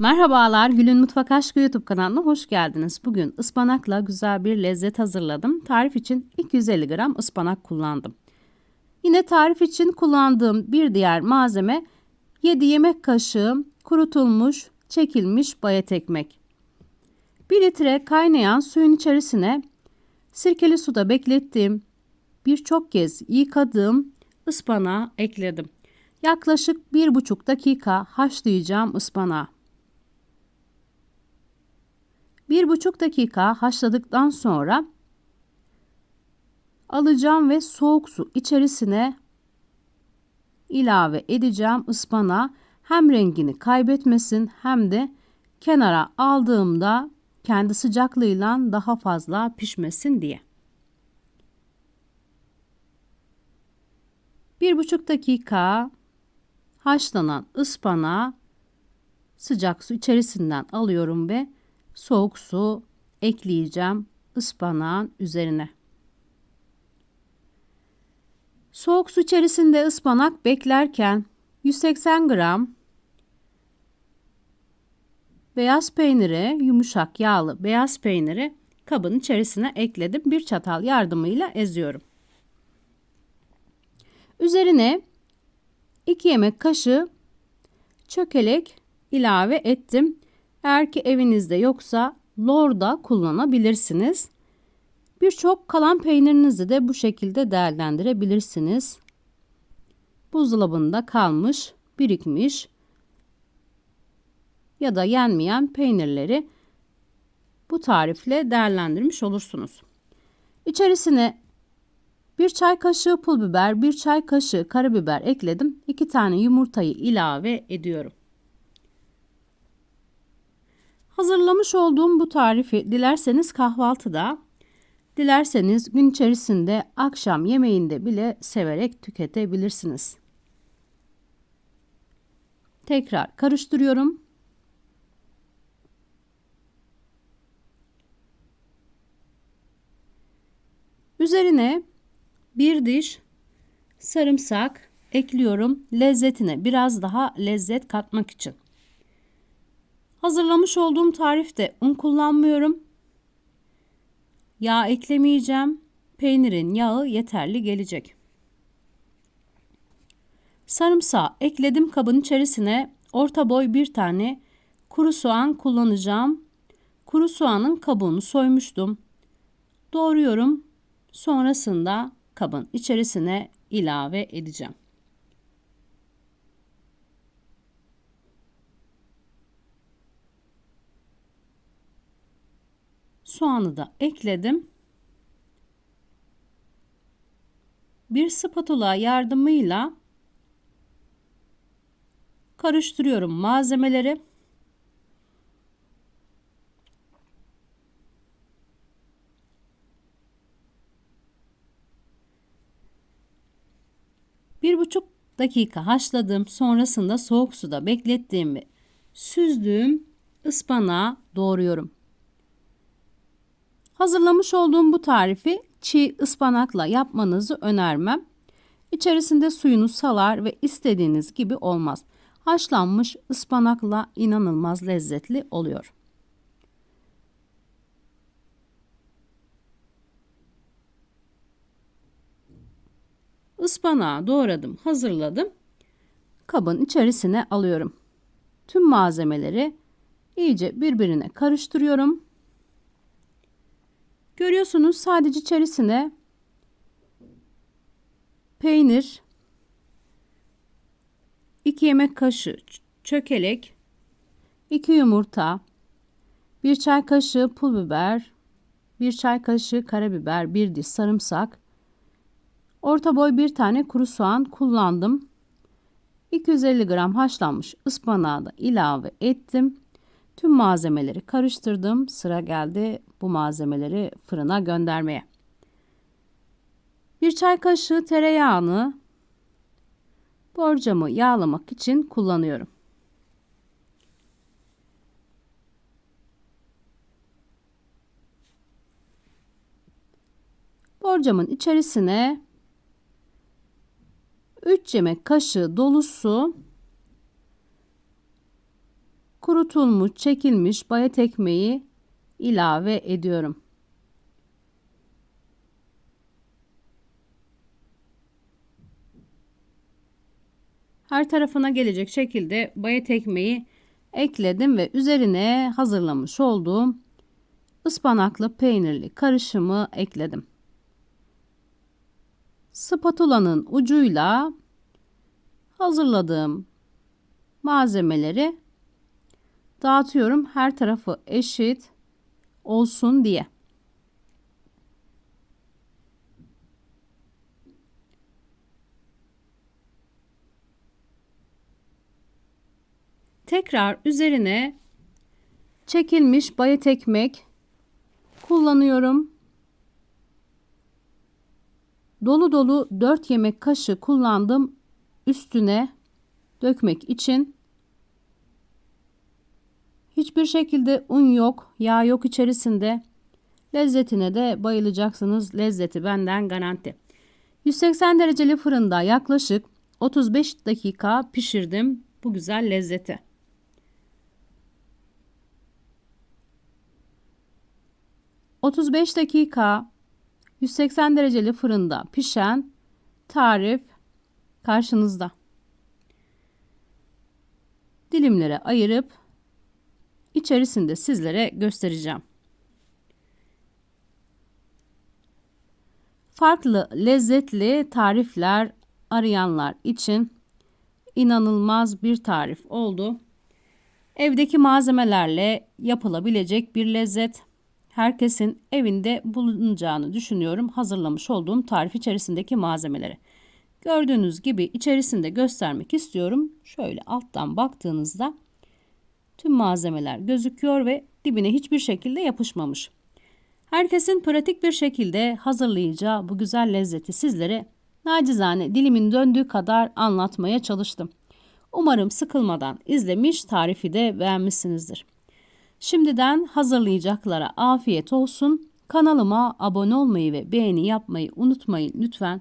Merhabalar, Gül'ün Mutfak Aşkı YouTube kanalına hoş geldiniz. Bugün ıspanakla güzel bir lezzet hazırladım. Tarif için 250 gram ıspanak kullandım. Yine tarif için kullandığım bir diğer malzeme 7 yemek kaşığı kurutulmuş, çekilmiş bayat ekmek. 1 litre kaynayan suyun içerisine sirkeli suda beklettiğim birçok kez yıkadığım ıspanağı ekledim. Yaklaşık 1,5 dakika haşlayacağım ıspanağı. Bir buçuk dakika haşladıktan sonra alacağım ve soğuk su içerisine ilave edeceğim ıspana hem rengini kaybetmesin hem de kenara aldığımda kendi sıcaklığıyla daha fazla pişmesin diye. Bir buçuk dakika haşlanan ıspana sıcak su içerisinden alıyorum ve soğuk su ekleyeceğim ıspanağın üzerine. Soğuk su içerisinde ıspanak beklerken 180 gram beyaz peyniri, yumuşak yağlı beyaz peyniri kabın içerisine ekledim. Bir çatal yardımıyla eziyorum. Üzerine 2 yemek kaşığı çökelek ilave ettim. Eğer ki evinizde yoksa lor da kullanabilirsiniz. Birçok kalan peynirinizi de bu şekilde değerlendirebilirsiniz. Buzdolabında kalmış, birikmiş ya da yenmeyen peynirleri bu tarifle değerlendirmiş olursunuz. İçerisine bir çay kaşığı pul biber, bir çay kaşığı karabiber ekledim. 2 tane yumurtayı ilave ediyorum. Hazırlamış olduğum bu tarifi dilerseniz kahvaltıda, dilerseniz gün içerisinde akşam yemeğinde bile severek tüketebilirsiniz. Tekrar karıştırıyorum. Üzerine bir diş sarımsak ekliyorum lezzetine biraz daha lezzet katmak için. Hazırlamış olduğum tarifte un kullanmıyorum. Yağ eklemeyeceğim. Peynirin yağı yeterli gelecek. Sarımsağı ekledim kabın içerisine orta boy bir tane kuru soğan kullanacağım. Kuru soğanın kabuğunu soymuştum. Doğruyorum. Sonrasında kabın içerisine ilave edeceğim. Soğanı da ekledim. Bir spatula yardımıyla karıştırıyorum malzemeleri. Bir buçuk dakika haşladım. Sonrasında soğuk suda beklettiğim ve süzdüğüm ıspanağı doğruyorum. Hazırlamış olduğum bu tarifi çiğ ıspanakla yapmanızı önermem. İçerisinde suyunu salar ve istediğiniz gibi olmaz. Haşlanmış ıspanakla inanılmaz lezzetli oluyor. Ispanağı doğradım, hazırladım. Kabın içerisine alıyorum. Tüm malzemeleri iyice birbirine karıştırıyorum. Görüyorsunuz sadece içerisine peynir, 2 yemek kaşığı çökelek, 2 yumurta, 1 çay kaşığı pul biber, 1 çay kaşığı karabiber, 1 diş sarımsak, orta boy bir tane kuru soğan kullandım. 250 gram haşlanmış ıspanağı da ilave ettim. Tüm malzemeleri karıştırdım. Sıra geldi bu malzemeleri fırına göndermeye. Bir çay kaşığı tereyağını borcamı yağlamak için kullanıyorum. Borcamın içerisine 3 yemek kaşığı dolusu kurutulmuş, çekilmiş bayat ekmeği ilave ediyorum. Her tarafına gelecek şekilde bayat ekmeği ekledim ve üzerine hazırlamış olduğum ıspanaklı peynirli karışımı ekledim. Spatulanın ucuyla hazırladığım malzemeleri dağıtıyorum her tarafı eşit olsun diye. Tekrar üzerine çekilmiş bayat ekmek kullanıyorum. Dolu dolu 4 yemek kaşığı kullandım üstüne dökmek için. Hiçbir şekilde un yok, yağ yok içerisinde. Lezzetine de bayılacaksınız. Lezzeti benden garanti. 180 dereceli fırında yaklaşık 35 dakika pişirdim bu güzel lezzeti. ...35 dakika 180 dereceli fırında pişen tarif karşınızda. Dilimlere ayırıp içerisinde sizlere göstereceğim. Farklı lezzetli tarifler arayanlar için inanılmaz bir tarif oldu. Evdeki malzemelerle yapılabilecek bir lezzet. Herkesin evinde bulunacağını düşünüyorum hazırlamış olduğum tarif içerisindeki malzemeleri. Gördüğünüz gibi içerisinde göstermek istiyorum. Şöyle alttan baktığınızda tüm malzemeler gözüküyor ve dibine hiçbir şekilde yapışmamış. Herkesin pratik bir şekilde hazırlayacağı bu güzel lezzeti sizlere nacizane dilimin döndüğü kadar anlatmaya çalıştım. Umarım sıkılmadan izlemiş tarifi de beğenmişsinizdir. Şimdiden hazırlayacaklara afiyet olsun. Kanalıma abone olmayı ve beğeni yapmayı unutmayın lütfen.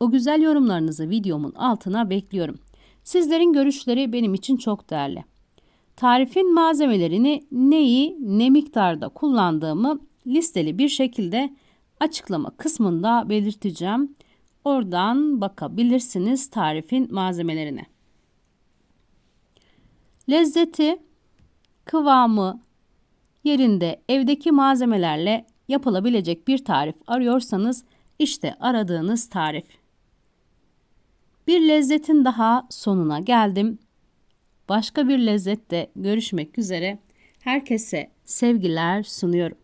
O güzel yorumlarınızı videomun altına bekliyorum. Sizlerin görüşleri benim için çok değerli. Tarifin malzemelerini neyi ne miktarda kullandığımı listeli bir şekilde açıklama kısmında belirteceğim. Oradan bakabilirsiniz tarifin malzemelerine. Lezzeti, kıvamı yerinde evdeki malzemelerle yapılabilecek bir tarif arıyorsanız işte aradığınız tarif. Bir lezzetin daha sonuna geldim. Başka bir lezzette görüşmek üzere. Herkese sevgiler sunuyorum.